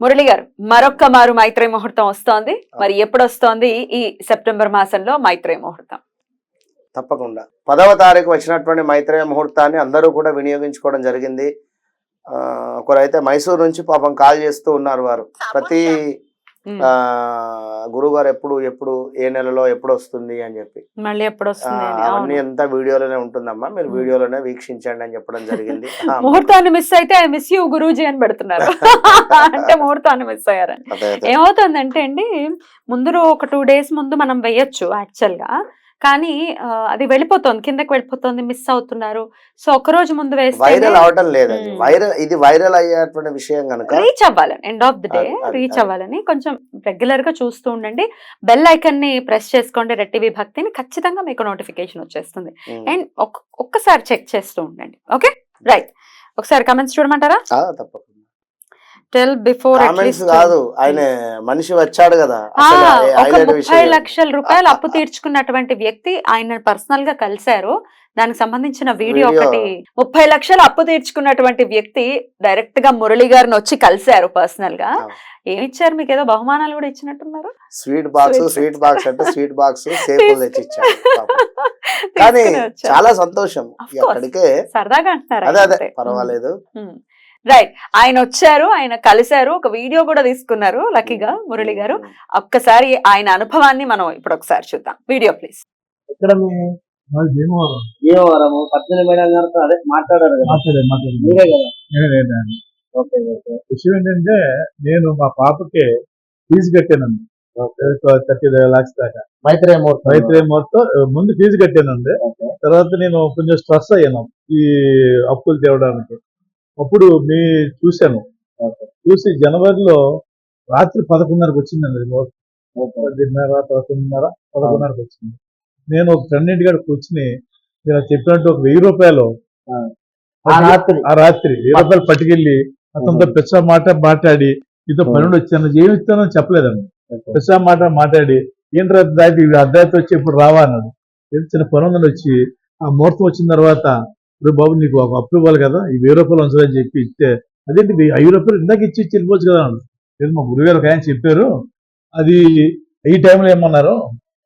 మురళి గారు మరొక్క మారు మైత్రేయ ముహూర్తం వస్తోంది. మరి ఎప్పుడు వస్తోంది ఈ సెప్టెంబర్ మాసంలో మైత్రేయ ముహూర్తం? తప్పకుండా. పదవ తారీఖు వచ్చినటువంటి మైత్రేయ ముహూర్తాన్ని అందరూ కూడా వినియోగించుకోవడం జరిగింది. ఆ, ఒకరైతే మైసూరు నుంచి పాపం కాల్ చేస్తూ ఉన్నారు వారు. ప్రతి ఉమ్. ఆ, గురువు గారు ఎప్పుడు ఎప్పుడు ఏ నెలలో ఎప్పుడు వస్తుంది అని చెప్పి మళ్ళీ ఎప్పుడు. అవన్నీ అవును. అంతా వీడియోలోనే ఉంటుందమ్మా మీరు. వీడియోలోనే వీక్షించండి అని చెప్పడం జరిగింది ముహూర్తాన్ని మిస్ అయితే ఐ మిస్ యూ గురూజీ అని పెడుతున్నారు అంటే ముహూర్తాన్ని మిస్ అయ్యారని అదే ఏమవుతుందంటే అండి ముందు ఒక టూ డేస్ ముందు మనం వేయొచ్చు యాక్చువల్గా కానీ అది వెళ్ళిపోతుంది కిందకి వెళ్ళిపోతుంది మిస్ అవుతున్నారు. సో ఒక రోజు ముందు వేస్తే వైరల్ అవటం లేదండి. ఉమ్. వైరల్ ఇది వైరల్ అయ్యేటువంటి విషయం కనుక రీచ్ అవ్వాలని end of the day reach. అవ్వాలని కొంచెం రెగ్యులర్గా చూస్తూ ఉండండి. బెల్ ఐకన్ని ప్రెస్ చేసుకోండి రెడ్ టీవీ భక్తిని ఖచ్చితంగా మీకు నోటిఫికేషన్ వచ్చేస్తుంది. అండ్ ఒక్కసారి చెక్ చేస్తూ ఉండండి. ఓకే? రైట్. ఒకసారి కమెంట్స్ చూడమంటారా? తప్పకుండా. టెల్ బిఫోర్ కాదు ఆయన మనిషి వచ్చాడు కదా ముప్పై లక్షల రూపాయలు అప్పు తీర్చుకున్నటువంటి వ్యక్తి ఆయన పర్సనల్గా కలిశారు దానికి సంబంధించిన వీడియో. ఒకటి ముప్పై లక్షలు అప్పు తీర్చుకున్నటువంటి వ్యక్తి డైరెక్ట్గా మురళి గారిని వచ్చి కలిశారు పర్సనల్గా. ఏమి ఇచ్చారు మీకు ఏదో బహుమానాలు కూడా ఇచ్చినట్టున్నారు స్వీట్ బాక్స్. స్వీట్ బాక్స్ అంటే స్వీట్ బాక్స్ సేపులు తెచ్చి. కానీ. చాలా సంతోషం. అక్కడికే సరదాగా అంటున్నారు అదే అదే. పర్వాలేదు రైట్ ఆయన వచ్చారు ఆయన కలిశారు ఒక వీడియో కూడా తీసుకున్నారు లక్కీగా మురళి గారు. ఒక్కసారి ఆయన అనుభవాన్ని మనం ఇప్పుడు ఒకసారి చూద్దాం. Video please Bhimavaram. పద్దెనిమిది మేడం గారితో అదే మాట్లాడారు మీరే కదా? విషయం ఏంటంటే నేను మా పాపకి ఫీజు కట్టానండి. థర్టీ లాక్స్ దాకా. మైత్రేయ ముహూర్తం రైతు మొత్తం ముందు ఫీజు కట్టానండి. తర్వాత నేను కొంచెం స్ట్రెస్ అయ్యాను ఈ అప్పులు తేవడానికి అప్పుడు మీ చూశాను. చూసి జనవరిలో రాత్రి పదకొండున్నరకు వచ్చిందండి. పదిన్నర పదకొండున్నర పదకొండున్నరకు వచ్చింది నేను ఒక ఫ్రెండ్ ఇంటి కాడ కూర్చుని నేను చెప్పినట్టు ఒక వెయ్యి రూపాయలు ఆ రాత్రి వెయ్యి రూపాయలు పట్టుకెళ్ళి అతనితో. పెద్ద మాట మాట్లాడి ఉహు. పనులు వచ్చాను ఏమి ఇస్తానో చెప్పలేదండి. పెద్ద మాట మాట్లాడి ఏంట్రా దాటి అర్ధాయితో వచ్చి ఇప్పుడు రావా అన్నాడు చిన్న పని ఉందని వచ్చి ఆ ముహూర్తం వచ్చిన తర్వాత ఇప్పుడు బాబు నీకు ఒక అప్పు ఇవ్వాలి కదా ఈ వెయ్యి రూపాయలు ఉంచాలని చెప్పి ఇస్తే అదేంటి ఐదు రూపాయలు ఇందాక ఇచ్చి ఇచ్చి వెళ్ళిపోవచ్చు కదా లేదు మా గురుగారు ఒక ఆయన చెప్పారు అది ఈ టైంలో ఏమన్నారు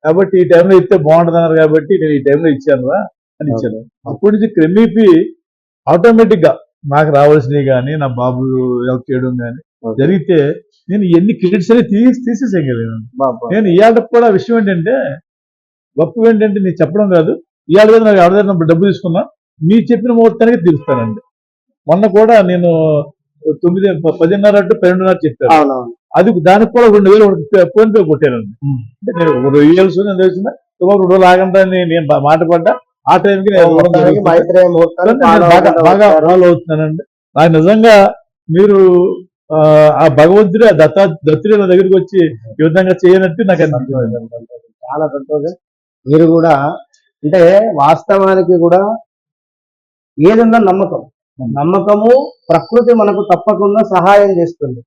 కాబట్టి ఈ టైంలో ఇస్తే బాగుంటుంది అన్నారు కాబట్టి నేను ఈ టైంలో ఇచ్చాను రా అని ఇచ్చాను అప్పటి నుంచి క్రమేపీ ఆటోమేటిక్గా నాకు రావాల్సినవి కానీ నా బాబు హెల్ప్ చేయడం కానీ. జరిగితే నేను ఎన్ని క్రెడిట్స్ అనేది తీసి తీసేసేయగలను బాబా. నేను ఇవాళ కూడా విషయం ఏంటంటే గొప్ప ఏంటంటే నేను చెప్పడం కాదు ఇవాళ నాకు ఎవరి దగ్గర డబ్బు తీసుకున్నా మీ చెప్పిన ముహూర్తానికి తీరుస్తానండి. మొన్న కూడా నేను తొమ్మిది పదిన్నర టు పన్నెండున్నర చెప్పాను అది దానికి కూడా రెండు వేలు ఫోన్ పే కొట్టానండి. అంటే నేను రెండు వేలు నేను తెలిసిన సుమారు రెండు రోజులు ఆగండి నేను మాట పడ్డా. ఆ టైంకి బాగా. ఫాలో అవుతున్నానండి. నాకు నిజంగా మీరు ఆ, భగవంతుడు ఆ దత్త దత్తుడు నా దగ్గరికి వచ్చి ఈ విధంగా చేయనట్టు నాకు అనిపించింది చాలా సంతోషం. మీరు కూడా అంటే వాస్తవానికి కూడా ఏదన్నా నమ్మకం. నమ్మకము ప్రకృతి మనకు తప్పకుండా సహాయం చేస్తుంది.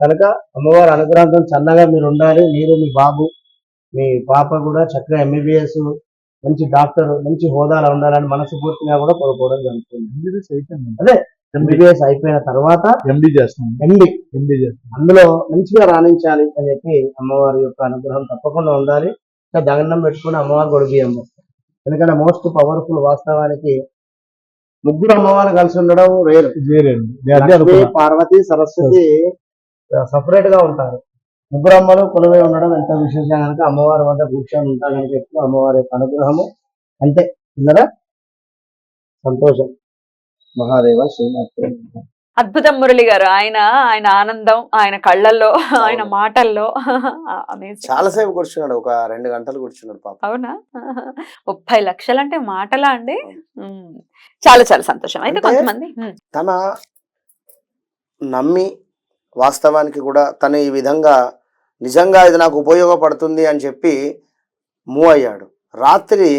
కనుక అమ్మవారి అనుగ్రహంతో చల్లగా మీరు ఉండాలి మీరు మీ బాబు మీ పాప కూడా చక్కగా ఎంబీబీఎస్ మంచి డాక్టర్ మంచి హోదాలో ఉండాలని మనస్ఫూర్తిగా కూడా కోరుకోవడం జరుగుతుంది. ఎంబీబీఎస్ అయిపోయిన తర్వాత ఎండి చేస్తున్నాను ఎండి ఎండి చేస్తున్నాను అందులో మంచిగా రాణించాలి అని చెప్పి అమ్మవారి యొక్క అనుగ్రహం తప్పకుండా ఉండాలి. ఇంకా దండం పెట్టుకుని అమ్మవారు పోస్తారు. ఎందుకంటే మోస్ట్ పవర్ఫుల్ వాస్తవానికి ముగ్గురు అమ్మవారు కలిసి ఉండడం రేరు. లక్ష్మి, పార్వతి సరస్వతి సపరేట్గా ఉంటారు. ముగ్గురు అమ్మలు కొలువై ఉండడం ఎంత విశేషం కనుక అమ్మవారి వద్ద కూర్చొని ఉంటా కనుక అమ్మవారి యొక్క అనుగ్రహము. అంతే. విన్నరా సంతోషం. మహాదేవ శ్రీనాథ్ అద్భుతం మురళి గారు. ఆయన ఆయన ఆనందం ఆయన కళ్ళల్లో ఆయన మాటల్లో. చాలాసేపు కూర్చున్నాడు. ఒక రెండు గంటలు కూర్చున్నాడు పాప. అవునా? ముప్పై లక్షలు అంటే మాటలా అండి. చాలా చాలా సంతోషం. అయితే కొంతమంది తన నమ్మి వాస్తవానికి కూడా తను ఈ విధంగా నిజంగా ఇది నాకు ఉపయోగపడుతుంది అని చెప్పి మూవ్ అయ్యాడు. రాత్రి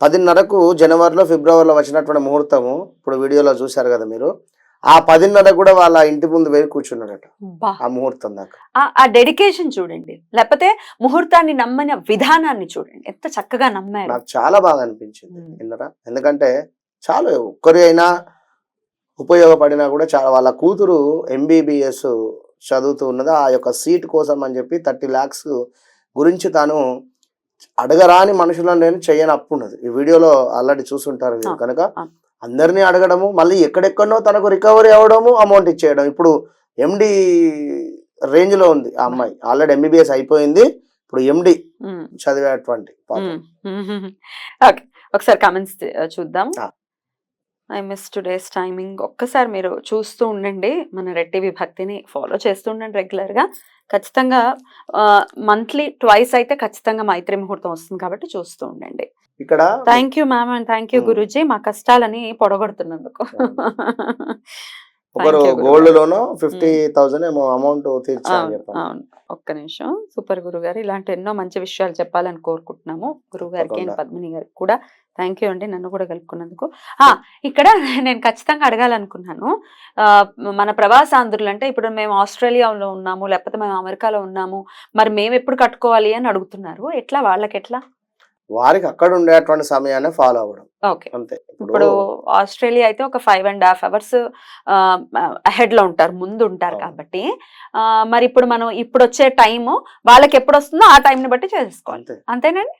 పదిన్నరకు జనవరిలో ఫిబ్రవరిలో వచ్చినటువంటి ముహూర్తము ఇప్పుడు వీడియోలో చూశారు కదా మీరు. ఆ పదిన్నర కూడా వాళ్ళ ఇంటి ముందు వెళ్ళి కూర్చున్నాడట. బా. ఆ ముహూర్తం దాకా. ఆ- ఆ డెడికేషన్ చూడండి. లేకపోతే ముహూర్తాన్ని నమ్మిన విధానాన్ని చూడండి. ఎంత చక్కగా నమ్మారు. నాకు చాలా బాగా అనిపించింది. విన్నరా? ఎందుకంటే చాలా ఒక్కరి అయినా ఉపయోగపడినా కూడా చాలా వాళ్ళ కూతురు ఎంబీబీఎస్ చదువుతూ ఉన్నది. ఆ యొక్క సీట్ కోసం అని చెప్పి థర్టీ ల్యాక్స్ గురించి తాను అడగరాని మనుషులను నేను చేయని అప్పు ఉన్నది ఈ వీడియోలో ఆల్రెడీ చూసుంటారు కనుక. అందరినీ అడగడము మళ్ళీ ఎక్కడెక్కడనో తనకు రికవరీ అవ్వడము అమౌంట్ ఇచ్చేయడం. ఇప్పుడు ఎండి రేంజ్లో ఉంది ఆ అమ్మాయి. ఆల్రెడీ ఎంబీబీఎస్ అయిపోయింది. ఇప్పుడు ఎండి. చదివేటువంటి ఒకసారి కామెంట్స్ చూద్దాం. ఐ మిస్ టుడేస్ టైమింగ్ ఒక్కసారి మీరు చూస్తూ ఉండండి. మన రెడ్ టీవీ భక్తిని ఫాలో చేస్తూ ఉండండి రెగ్యులర్గా. ఖచ్చితంగా మంత్లీ ట్వైస్ అయితే ఖచ్చితంగా మైత్రి ముహూర్తం వస్తుంది కాబట్టి చూస్తూ ఉండండి. ఇక్కడ thank you ma'am and thank you Hmm. Guruji. మా కష్టాలని పొడగొడుతున్నందుకు. ఒకరు. గోల్డ్ లోను ఫిఫ్టీ థౌసండ్ ఏమో అమౌంట్ అవును ఒక్క నిమిషం. సూపర్ గురువు గారు ఇలాంటి ఎన్నో మంచి విషయాలు చెప్పాలని కోరుకుంటున్నాము. గురువు గారికి. పద్మిని గారికి కూడా థ్యాంక్ యూ అండి నన్ను కూడా కలుపుకున్నందుకు. ఆ ఇక్కడ నేను ఖచ్చితంగా అడగాలనుకున్నాను. ఆ, మన ప్రవాసాంధ్రులు అంటే ఇప్పుడు మేము ఆస్ట్రేలియాలో ఉన్నాము లేకపోతే మేము అమెరికాలో ఉన్నాము మరి మేము ఎప్పుడు కట్టుకోవాలి అని అడుగుతున్నారు. ఎట్లా? వాళ్ళకి ఎట్లా వారికి అక్కడ ఉండేటువంటి సమయాన్ని ఫాలో అవ్వడం. అంతే. ఇప్పుడు ఆస్ట్రేలియా అయితే ఒక ఫైవ్ అండ్ హాఫ్ అవర్స్ అహెడ్లో ఉంటారు ముందు ఉంటారు. కాబట్టి మరి ఇప్పుడు మనం ఇప్పుడు వచ్చే టైము వాళ్ళకి ఎప్పుడు వస్తుందో ఆ time ని బట్టి చేసుకోవాలి. అంతే. అంతేనండి?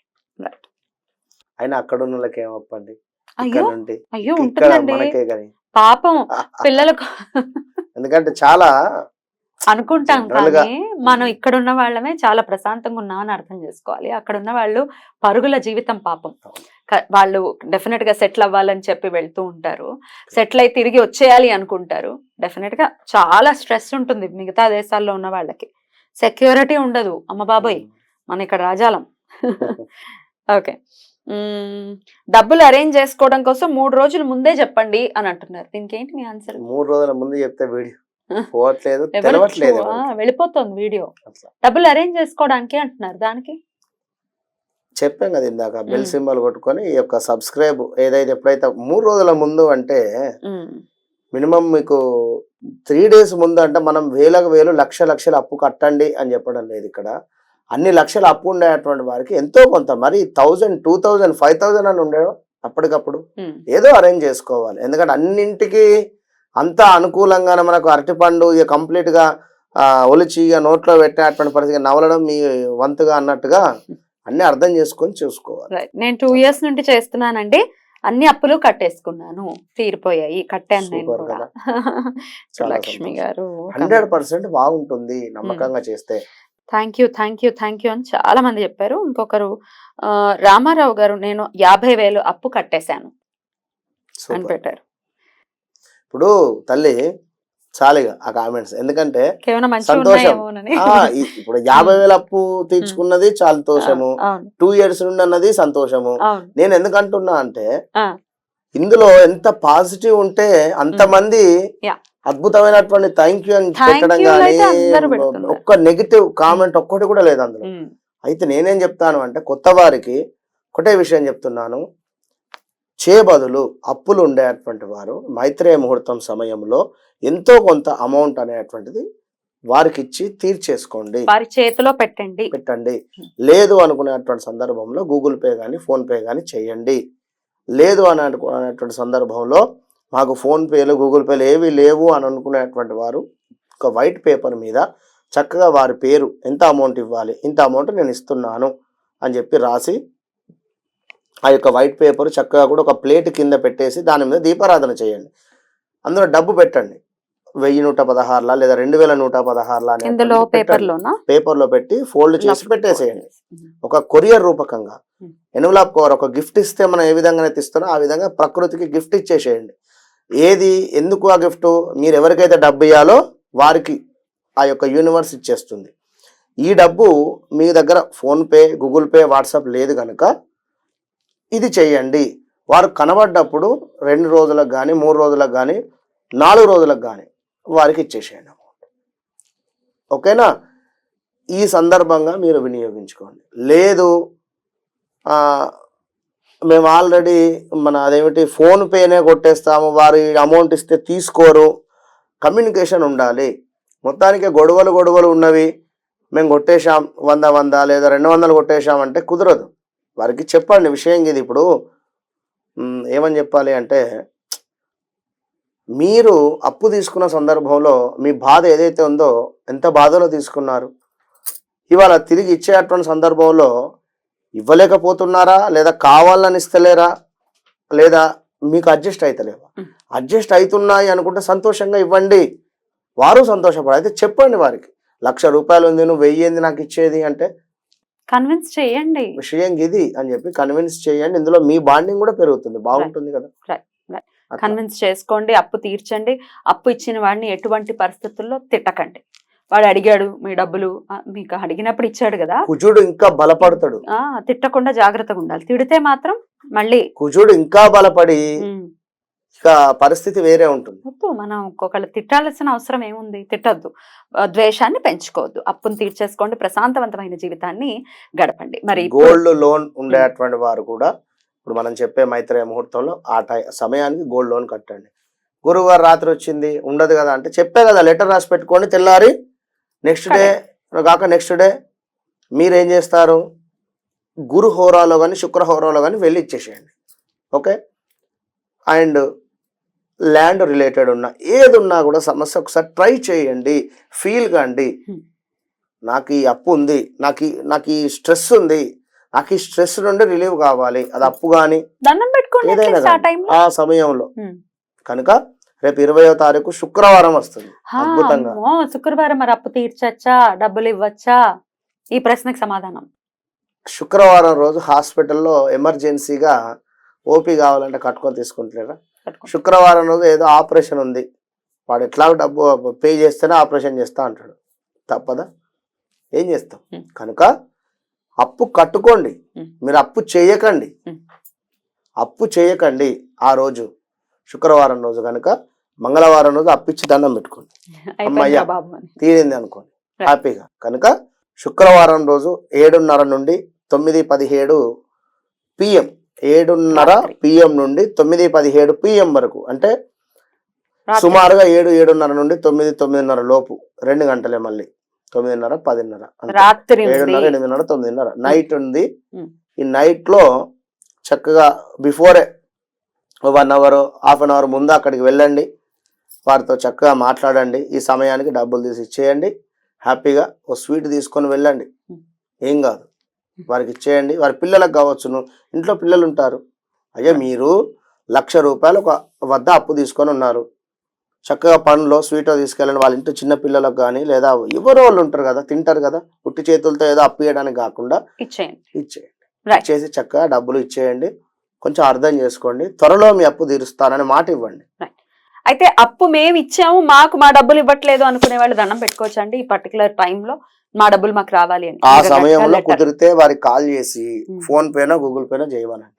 అయినా అక్కడ ఉన్న వాళ్ళకి ఏమప్పండి అయ్యో! అయ్యో ఉంటుందండి. పాపం పిల్లలకు ఎందుకంటే చాలా అనుకుంటాం కానీ మనం ఇక్కడ ఉన్న వాళ్ళమే చాలా ప్రశాంతంగా ఉన్నామని అర్థం చేసుకోవాలి. అక్కడ ఉన్న వాళ్ళు పరుగుల జీవితం పాపం. వాళ్ళు డెఫినెట్గా సెటిల్ అవ్వాలని చెప్పి వెళ్తూ ఉంటారు. సెటిల్ అయి తిరిగి వచ్చేయాలి అనుకుంటారు. డెఫినెట్గా చాలా స్ట్రెస్ ఉంటుంది మిగతా దేశాల్లో ఉన్న వాళ్ళకి. సెక్యూరిటీ ఉండదు. అమ్మ బాబోయ్ మన ఇక్కడ రాజాలం. ఓకే. డబ్బులు అరేంజ్ చేసుకోవడం కోసం మూడు రోజుల ముందే చెప్పండి అని అంటున్నారు. దీనికి ఏంటి మీ ఆన్సర్? మూడు రోజుల ముందు చెప్తే వీడియో పోవట్లేదు తెలవట్లేదు. వెళ్ళిపోతుంది వీడియో. డబ్బులు అరేంజ్ చేసుకోవడానికి అంటున్నారు దానికి చెప్పాం కదా ఇందాక బెల్. సింబల్ కొట్టుకొని ఈ యొక్క సబ్స్క్రైబ్ ఏదైతే ఎప్పుడైతే మూడు రోజుల ముందు అంటే. మినిమం మీకు త్రీ డేస్ ముందు అంటే మనం వేలకు వేలు లక్ష లక్షల అప్పు కట్టండి అని చెప్పడం లేదు ఇక్కడ అన్ని లక్షల అప్పు ఉండేటువంటి వారికి ఎంతో కొంత మరి thousand two thousand five thousand అని ఉండేవో అప్పటికప్పుడు. ఏదో అరేంజ్ చేసుకోవాలి ఎందుకంటే అన్నింటికి అంత అనుకూలంగానే మనకు అరటిపండు ఇక complete గా ఆ, ఒలిచి ఇక నోట్లో పెట్టేటువంటి పరిస్థితి నవలడం మీ వంతుగా అన్నట్టుగా అన్ని అర్థం చేసుకొని చూసుకోవాలి. నేను టూ ఇయర్స్ నుండి చేస్తున్నానండి. అన్ని అప్పులు కట్టేసుకున్నాను. తీరిపోయాయి. కట్టాను నేను కూడా. లక్ష్మి. గారు హండ్రెడ్ పర్సెంట్ బాగుంటుంది నమ్మకంగా చేస్తే. Thank you thank you thank you అని చాలా మంది చెప్పారు. ఇంకొకరు రామారావు గారు నేను యాభై వేలు అప్పు కట్టేశాను. అని పెట్టారు. ఇప్పుడు తల్లి చాలుగా ఆ కామెంట్స్ ఎందుకంటే సంతోషం. ఇప్పుడు యాభై వేల అప్పు తీర్చుకున్నది సంతోషము. టూ ఇయర్స్ నుండి అన్నది సంతోషము. నేను ఎందుకంటున్నా అంటే. ఇందులో ఎంత పాజిటివ్ ఉంటే అంతమంది Yeah. అద్భుతమైనటువంటి థ్యాంక్ యూ అని పెట్టడం కానీ. ఒక్క నెగిటివ్ కామెంట్ ఒక్కటి కూడా లేదు అందులో. అయితే నేనేం చెప్తాను అంటే కొత్త వారికి ఒకటే విషయం చెప్తున్నాను. చేబదులు అప్పులు ఉండేటువంటి వారు మైత్రేయ ముహూర్తం సమయంలో ఎంతో కొంత అమౌంట్ అనేటువంటిది వారికి ఇచ్చి తీర్చేసుకోండి. వారి చేతిలో పెట్టండి. పెట్టండి. లేదు అనుకునేటువంటి సందర్భంలో గూగుల్ పే కానీ ఫోన్ పే కానీ చేయండి. లేదు అని అనుకునేటువంటి సందర్భంలో మాకు ఫోన్ పేలు గూగుల్ పేలు ఏవి లేవు అని అనుకునేటువంటి వారు ఒక వైట్ పేపర్ మీద చక్కగా వారి పేరు ఎంత అమౌంట్ ఇవ్వాలి ఇంత అమౌంట్ నేను ఇస్తున్నాను అని చెప్పి రాసి ఆ యొక్క వైట్ పేపర్ చక్కగా కూడా ఒక ప్లేట్ కింద పెట్టేసి దాని మీద దీపారాధన చేయండి. అందులో డబ్బు పెట్టండి. వెయ్యి నూట పదహారులా లేదా రెండు వేల నూట పదహారులా ఇందులో పేపర్ లోనా పేపర్లో పెట్టి ఫోల్డ్ చేసి పెట్టేసేయండి. ఒక కొరియర్ రూపకంగా. ఎన్వలాప్ కవర్ ఒక గిఫ్ట్ ఇస్తే మనం ఏ విధంగా ఇస్తానో ఆ విధంగా ప్రకృతికి గిఫ్ట్ ఇచ్చేసేయండి. ఏది ఎందుకు ఆ గిఫ్ట్ మీరు ఎవరికైతే డబ్బు ఇవ్వాలో వారికి ఆ యొక్క యూనివర్స్ ఇచ్చేస్తుంది. ఈ డబ్బు మీ దగ్గర ఫోన్పే గూగుల్ పే వాట్సాప్ లేదు కనుక ఇది చేయండి. వారు కనబడ్డప్పుడు రెండు రోజులకు కానీ మూడు రోజులకు కానీ నాలుగు రోజులకు కానీ వారికి ఇచ్చేసేయండి అమౌంట్. ఓకేనా? ఈ సందర్భంగా మీరు వినియోగించుకోండి. లేదు మేము ఆల్రెడీ మన అదేమిటి ఫోన్పేనే కొట్టేస్తాము వారి అమౌంట్ ఇస్తే తీసుకోరు. కమ్యూనికేషన్ ఉండాలి. మొత్తానికి గొడవలు గొడవలు ఉన్నవి. మేము కొట్టేశాం వంద వంద లేదా రెండు వందలు కొట్టేశామంటే కుదరదు. వారికి చెప్పండి విషయం ఇది ఇప్పుడు. ఏమని చెప్పాలి అంటే మీరు అప్పు తీసుకున్న సందర్భంలో మీ బాధ ఏదైతే ఉందో ఎంత బాధలో తీసుకున్నారు? ఇవాళ తిరిగి ఇచ్చేటువంటి సందర్భంలో ఇవ్వలేకపోతున్నారా? లేదా కావాలని ఇస్తలేరా? లేదా మీకు అడ్జస్ట్ అవుతలేవా. అడ్జస్ట్ అవుతున్నాయి అనుకుంటే సంతోషంగా ఇవ్వండి. వారు సంతోషపడాలి. అయితే చెప్పండి వారికి. లక్ష రూపాయలు ఉంది నువ్వు వెయ్యి ఏంది నాకు ఇచ్చేది అంటే కన్విన్స్ చేయండి. విషయం ఇది అని చెప్పి కన్విన్స్ చేయండి. ఇందులో మీ బాండింగ్ కూడా పెరుగుతుంది. బాగుంటుంది కదా. కన్విన్స్ చేసుకోండి అప్పు తీర్చండి. అప్పు ఇచ్చిన వాడిని ఎటువంటి పరిస్థితుల్లో తిట్టకండి. వాడు అడిగాడు మీ డబ్బులు మీకు అడిగినప్పుడు ఇచ్చాడు కదా? కుజుడు ఇంకా బలపడతాడు. ఆ తిట్టకుండా జాగ్రత్తగా ఉండాలి. తిడితే మాత్రం మళ్ళీ కుజుడు ఇంకా బలపడి ఇక పరిస్థితి వేరే ఉంటుంది. వద్దు మనం ఒక్కొక్కళ్ళు తిట్టాల్సిన అవసరం ఏముంది? తిట్టద్దు. ద్వేషాన్ని పెంచుకోవద్దు. అప్పును తీర్చేసుకోండి. ప్రశాంతవంతమైన జీవితాన్ని గడపండి. మరి గోల్డ్ లోన్ ఉండేటువంటి వారు కూడా ఇప్పుడు మనం చెప్పే మైత్రేయ ముహూర్తంలో ఆ టై సమయానికి గోల్డ్ లోన్ కట్టండి. గురువారు రాత్రి వచ్చింది ఉండదు కదా అంటే చెప్పే కదా లెటర్ రాసి పెట్టుకోండి తెల్లారి నెక్స్ట్ డే కాక నెక్స్ట్ డే మీరేం చేస్తారు? గురు హోరాలో కానీ శుక్ర హోరాలో కానీ వెళ్ళి ఇచ్చేసేయండి. ఓకే అండ్ ల్యాండ్ రిలేటెడ్ ఉన్న ఏది ఉన్నా కూడా సమస్య ఒకసారి ట్రై చేయండి ఫీల్ కండి. నాకు ఈ అప్పు ఉంది నాకు నాకు ఈ స్ట్రెస్ ఉంది నాకు ఈ స్ట్రెస్ నుండి రిలీవ్ కావాలి అది అప్పు కానీ ఏదైనా ఆ సమయంలో. కనుక రేపు ఇరవయో తారీఖు శుక్రవారం వస్తుంది అద్భుతంగా. శుక్రవారం మరి అప్పు తీర్చచ్చా డబ్బులు ఇవ్వచ్చా ఈ ప్రశ్నకు సమాధానం శుక్రవారం రోజు హాస్పిటల్లో ఎమర్జెన్సీగా ఓపీ కావాలంటే కట్టుకొని తీసుకుంటలేరా. శుక్రవారం రోజు ఏదో ఆపరేషన్ ఉంది. వాడు ఎట్లా డబ్బు పే చేస్తేనే ఆపరేషన్ చేస్తా అంటాడు. తప్పదా? ఏం చేస్తాం. కనుక అప్పు కట్టుకోండి. మీరు అప్పు చేయకండి. అప్పు చేయకండి ఆ రోజు. శుక్రవారం రోజు కనుక మంగళవారం రోజు అప్పిచ్చి దండం పెట్టుకోండి. అమ్మయ్య. తీరింది అనుకోండి. హ్యాపీగా. కనుక శుక్రవారం రోజు ఏడున్నర నుండి తొమ్మిది పదిహేడు పిఎం ఏడున్నర. పిఎం నుండి తొమ్మిది పదిహేడు పిఎం వరకు. అంటే. సుమారుగా ఏడు ఏడున్నర నుండి తొమ్మిది తొమ్మిదిన్నర లోపు. రెండు గంటలే మళ్ళీ. తొమ్మిదిన్నర పదిన్నర. రాత్రి ఏడున్నర ఎనిమిదిన్నర తొమ్మిదిన్నర. నైట్ ఉంది. ఈ నైట్లో చక్కగా before one hour half an hour ముందు అక్కడికి వెళ్ళండి. వారితో చక్కగా మాట్లాడండి. ఈ సమయానికి డబ్బులు తీసి ఇచ్చేయండి. హ్యాపీగా ఓ స్వీట్ తీసుకొని వెళ్ళండి. ఏం కాదు. వారికి ఇచ్చేయండి. వారి పిల్లలకు కావచ్చును. ఇంట్లో పిల్లలు ఉంటారు అయ్యా మీరు లక్ష రూపాయలు ఒక వద్ద అప్పు తీసుకొని ఉన్నారు. చక్కగా పండ్లో స్వీట్ తీసుకెళ్ళండి. వాళ్ళ ఇంట్లో చిన్న పిల్లలకు కానీ లేదా ఎవరో వాళ్ళు ఉంటారు కదా తింటారు కదా ఉట్టి చేతులతో ఏదో అప్పు ఇవ్వడానికి కాకుండా ఇచ్చేయండి. ఇచ్చేయండి. ఇచ్చేసి చక్కగా డబ్బులు ఇచ్చేయండి. కొంచెం అర్థం చేసుకోండి. త్వరలో మీ అప్పు తీరుస్తానని మాట ఇవ్వండి. అయితే అప్పు మేము ఇచ్చాము మాకు మా డబ్బులు ఇవ్వట్లేదు అనుకునే వాళ్ళు దండం పెట్టుకోవచ్చు అండి ఈ పర్టికులర్లో మా డబ్బులు మాకు రావాలి అని ఆ సమయంలో. కుదిరితే వారికి కాల్ చేసి. ఫోన్ పేనో గూగుల్ పేనో చేయమనండి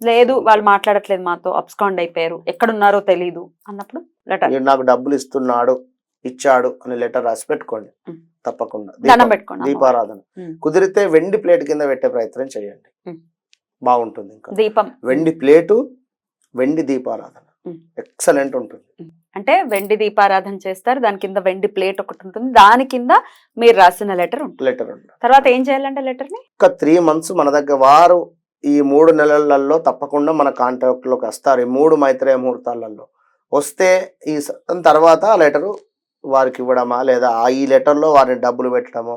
లేదు వాళ్ళు మాట్లాడట్లేదు మాతో అప్స్కాండ్ అయిపోయారు ఎక్కడున్నారో తెలీదు అన్నప్పుడు లెటర్ నాకు డబ్బులు ఇస్తున్నాడు ఇచ్చాడు అని లెటర్ రాసి పెట్టుకోండి. తప్పకుండా పెట్టుకోండి. దీపారాధన. కుదిరితే వెండి ప్లేట్ కింద పెట్టే ప్రయత్నం చేయండి. బాగుంటుంది ఇంకా దీపం వెండి ప్లేటు వెండి దీపారాధన. ఎక్సలెంట్ ఉంటుంది. అంటే వెండి దీపారాధన చేస్తారు దాని కింద వెండి ప్లేట్ ఒకటి ఉంటుంది దాని కింద మీరు రాసిన లెటర్ ఉంటుంది. లెటర్ ఉంటుంది. తర్వాత ఏం చేయాలంటే లెటర్ని ఒక త్రీ మంత్స్ మన దగ్గర వారు ఈ మూడు నెలలలో తప్పకుండా మన కాంటాక్ట్లోకి వస్తారు ఈ మూడు మైత్రేయ ముహూర్తాలలో. వస్తే ఈ తర్వాత ఆ లెటరు వారికి ఇవ్వడమా లేదా ఆ ఈ లెటర్లో వారిని డబ్బులు పెట్టడమో?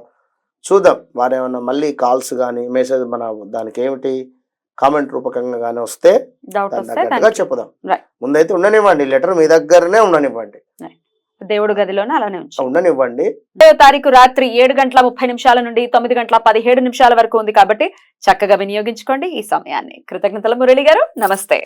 చూద్దాం. వారు ఏమన్నా మళ్ళీ కాల్స్ కానీ మెసేజ్ మన దానికి ఏమిటి? కామెంట్ రూపకంగా కానీ వస్తే తగ్గట్టుగా చెప్పుదాం. ముందైతే ఉండనివ్వండి లెటర్ మీ దగ్గరనే ఉండనివ్వండి. దేవుడు గదిలోనే అలానే ఉండనివ్వండి. ఏడవ తారీఖు రాత్రి ఏడు గంటల ముప్పై నిమిషాల నుండి తొమ్మిది గంటల పదిహేడు నిమిషాల వరకు ఉంది కాబట్టి చక్కగా వినియోగించుకోండి ఈ సమయాన్ని. కృతజ్ఞతల మురళి గారు. నమస్తే.